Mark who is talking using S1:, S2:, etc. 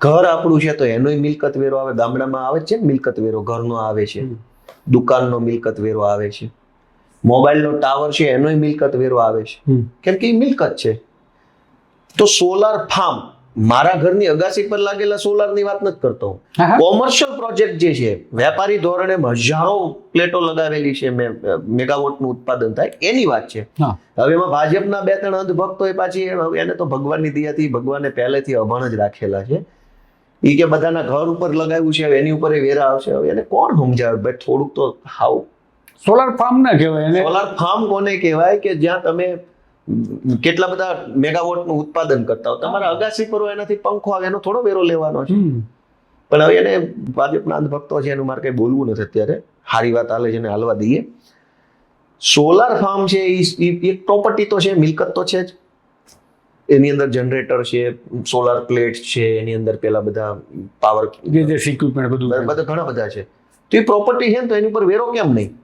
S1: ઘર આપણું છે તો એનોય મિલકત વેરો આવે. ગામડામાં આવે છે મિલકત વેરો ઘરનો આવે છે. દુકાનનો મિલકત વેરો આવે છે. મોબાઈલનો ટાવર છે એનોય મિલકત વેરો આવે છે. કેમ કે એ મિલકત છે. તો સોલાર ફાર્મ મારા ઘરની અગાસી પર લાગેલા સોલારની વાત નથી કરતો હું. કોમર્શિયલ પ્રોજેક્ટ જે છે વેપારી ધોરણે હજારો પ્લેટો લગાવેલી છે મે- મેગાવોટનું ઉત્પાદન થાય એની વાત છે. હવે એમાં ભાજપના બે ત્રણ અંધભક્તો એ પાછી એને તો ભગવાનની દયાથી ભગવાને પહેલેથી અભણ જ રાખેલા છે. એ કે બધાના ઘર ઉપર લગાવ્યું છે એની ઉપર એ વેરા આવશે. હવે એને કોણ સમજાવે? ભાઈ થોડુંક તો હાવ.
S2: સોલાર ફાર્મ ના કહેવાય એને.
S1: સોલાર ફાર્મ કોને કહેવાય કે જ્યાં તમે કેટલા બધા મેગાવોટનું ઉત્પાદન કરતા હો? તમારા અગાસી પર એનાથી પંખો આવે એનો થોડો વેરો લેવાનો છે. પણ હવે એને ભાજપના અંધભક્તો છે એનું મારે કંઈ બોલવું નથી અત્યારે. સારી વાત હાલે છે એને હાલવા દઈએ. સોલાર ફાર્મ છે એ એક પ્રોપર્ટી તો છે મિલકત તો છે જ. એની અંદર જનરેટર છે સોલાર પ્લેટ છે એની અંદર પેલા બધા પાવર
S2: જે જે ઇક્વિપમેન્ટ બધું.
S1: બધા ઘણા બધા છે. તો એ પ્રોપર્ટી છે ને તો એની ઉપર વેરો કેમ નહીં?